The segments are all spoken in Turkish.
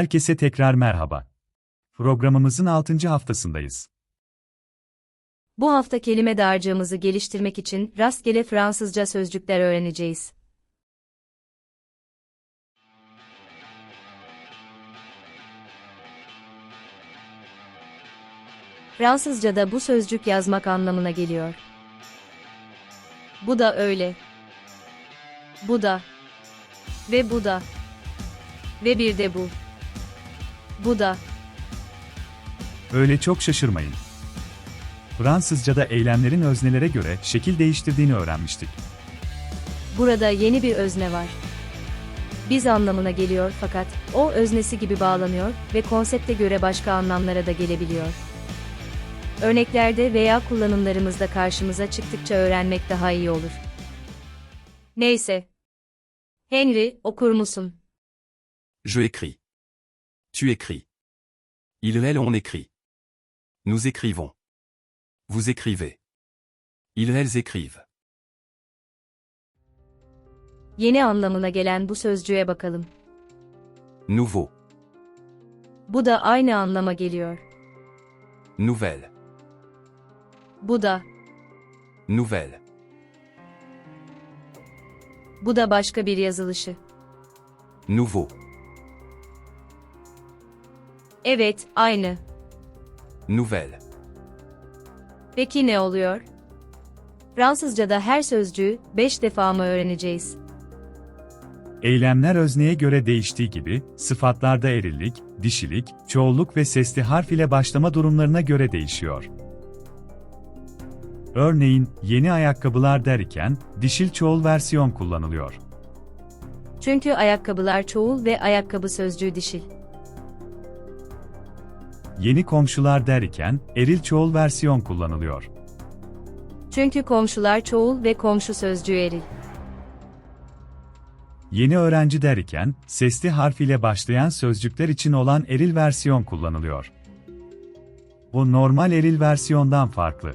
Herkese tekrar merhaba. Programımızın 6. haftasındayız. Bu hafta kelime dağarcığımızı geliştirmek için rastgele Fransızca sözcükler öğreneceğiz. Fransızca'da bu sözcük yazmak anlamına geliyor. Bu da öyle. Bu da. Ve bu da. Ve bir de bu. Bu da. Öyle çok şaşırmayın. Fransızca'da eylemlerin öznelere göre şekil değiştirdiğini öğrenmiştik. Burada yeni bir özne var. Biz anlamına geliyor fakat o öznesi gibi bağlanıyor ve konsepte göre başka anlamlara da gelebiliyor. Örneklerde veya kullanımlarımızda karşımıza çıktıkça öğrenmek daha iyi olur. Neyse. Henry, okur musun? Je écris. Tu écris. Il, elle, on écrit. Nous écrivons. Vous écrivez. Ils, elles écrivent. Yeni anlamına gelen bu sözcüğe bakalım. Nouveau. Bu da aynı anlama geliyor. Nouvelle. Bu da, Nouvelle. bu da başka bir yazılışı. Nouveau. Evet, aynı. Nouvelle. Peki ne oluyor? Fransızca'da her sözcüğü 5 defa mı öğreneceğiz? Eylemler özneye göre değiştiği gibi, sıfatlarda erillik, dişilik, çoğulluk ve sesli harf ile başlama durumlarına göre değişiyor. Örneğin, yeni ayakkabılar derken, dişil çoğul versiyon kullanılıyor. Çünkü ayakkabılar çoğul ve ayakkabı sözcüğü dişil. Yeni komşular derken, eril çoğul versiyon kullanılıyor. Çünkü komşular çoğul ve komşu sözcüğü eril. Yeni öğrenci derken, sesli harf ile başlayan sözcükler için olan eril versiyon kullanılıyor. Bu normal eril versiyondan farklı.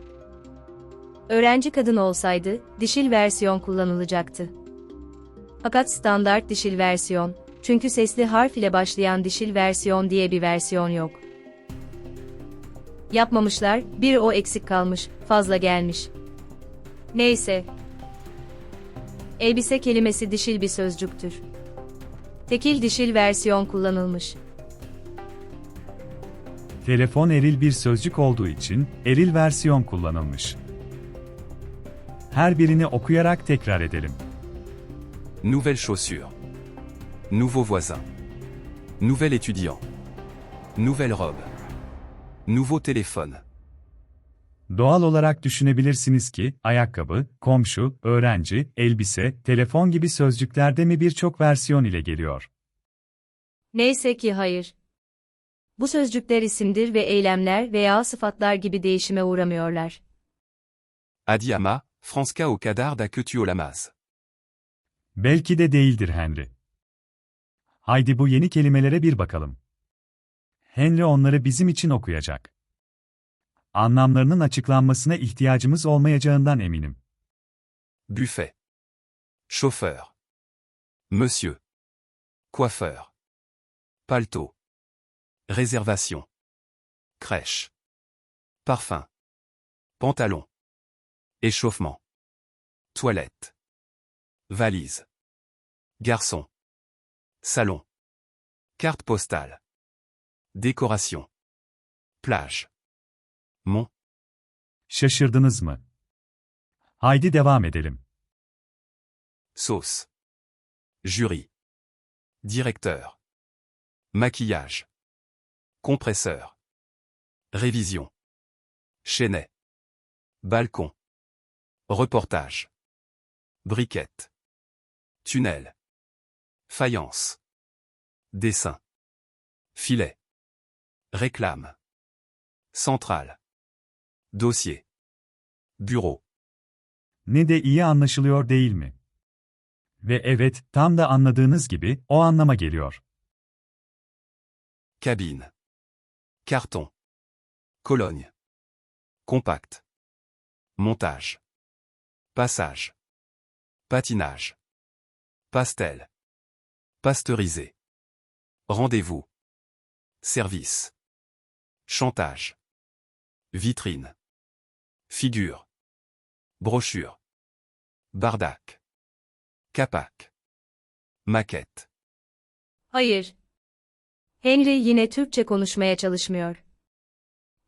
Öğrenci kadın olsaydı, dişil versiyon kullanılacaktı. Fakat standart dişil versiyon, çünkü sesli harf ile başlayan dişil versiyon diye bir versiyon yok. Yapmamışlar, bir o eksik kalmış, fazla gelmiş. Neyse. Elbise kelimesi dişil bir sözcüktür. Tekil dişil versiyon kullanılmış. Telefon eril bir sözcük olduğu için, eril versiyon kullanılmış. Her birini okuyarak tekrar edelim. Nouvelle chaussure. Nouveau voisin. Nouvel étudiant. Nouvelle robe. Nouveau téléphone. Doğal olarak düşünebilirsiniz ki, ayakkabı, komşu, öğrenci, elbise, telefon gibi sözcüklerde mi birçok versiyon ile geliyor? Neyse ki hayır. Bu sözcükler isimdir ve eylemler veya sıfatlar gibi değişime uğramıyorlar. Adiama, Franska au cadar da au lamas. Belki de değildir Henry. Haydi bu yeni kelimelere bir bakalım. Henry onları bizim için okuyacak. Anlamlarının açıklanmasına ihtiyacımız olmayacağından eminim. Buffet. Chauffeur. Monsieur. Coiffeur. Palto. Réservation. Crèche. Parfum. Pantalon. Échauffement. Toilette. Valise. Garçon. Salon. Carte postale. Décoration. Plage. Mont. Şaşırdınız mı? Haydi devam edelim. Sauce. Jury. Directeur. Maquillage. Compresseur. Révision. Chenet. Balcon. Reportage. Briquette. Tunnel. Faïence. Dessin. Filet. Réclame. Centrale. Dossier. Bureau. Ne de iyi anlaşılıyor değil mi? Ve evet, tam da anladığınız gibi, o anlama geliyor. Cabine. Carton. Cologne. Compact. Montage. Passage. Patinage. Pastel. Pasteurisé. Rendez-vous. Service. Chantage. Vitrine. Figure. Brochure. Bardac. Capac. Maquette. Hayır. Henry yine Türkçe konuşmaya çalışmıyor.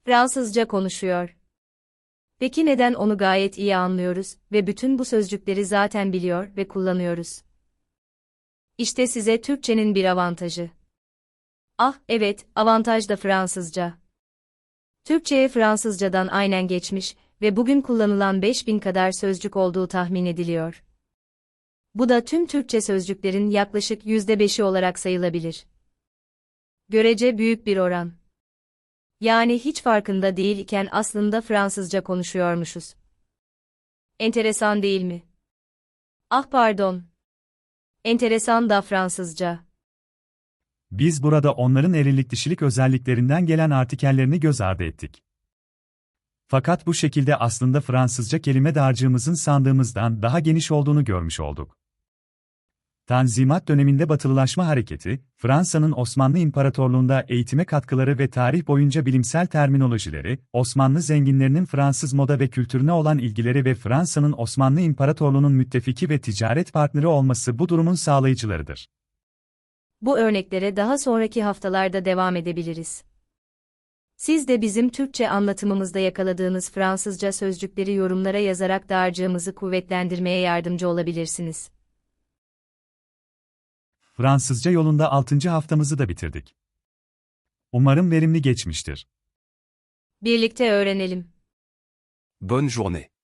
Fransızca konuşuyor. Peki neden onu gayet iyi anlıyoruz ve bütün bu sözcükleri zaten biliyor ve kullanıyoruz? İşte size Türkçenin bir avantajı. Ah, evet, avantaj da Fransızca. Türkçeye Fransızcadan aynen geçmiş ve bugün kullanılan 5000 kadar sözcük olduğu tahmin ediliyor. Bu da tüm Türkçe sözcüklerin yaklaşık %5'i olarak sayılabilir. Görece büyük bir oran. Yani hiç farkında değil iken aslında Fransızca konuşuyormuşuz. Enteresan değil mi? Ah pardon. Enteresan da Fransızca. Biz burada onların erillik dişilik özelliklerinden gelen artikellerini göz ardı ettik. Fakat bu şekilde aslında Fransızca kelime dağarcığımızın sandığımızdan daha geniş olduğunu görmüş olduk. Tanzimat döneminde Batılılaşma hareketi, Fransa'nın Osmanlı İmparatorluğunda eğitime katkıları ve tarih boyunca bilimsel terminolojileri, Osmanlı zenginlerinin Fransız moda ve kültürüne olan ilgileri ve Fransa'nın Osmanlı İmparatorluğu'nun müttefiki ve ticaret partneri olması bu durumun sağlayıcılarıdır. Bu örneklere daha sonraki haftalarda devam edebiliriz. Siz de bizim Türkçe anlatımımızda yakaladığınız Fransızca sözcükleri yorumlara yazarak dağarcığımızı kuvvetlendirmeye yardımcı olabilirsiniz. Fransızca yolunda 6. haftamızı da bitirdik. Umarım verimli geçmiştir. Birlikte öğrenelim. Bonne journée.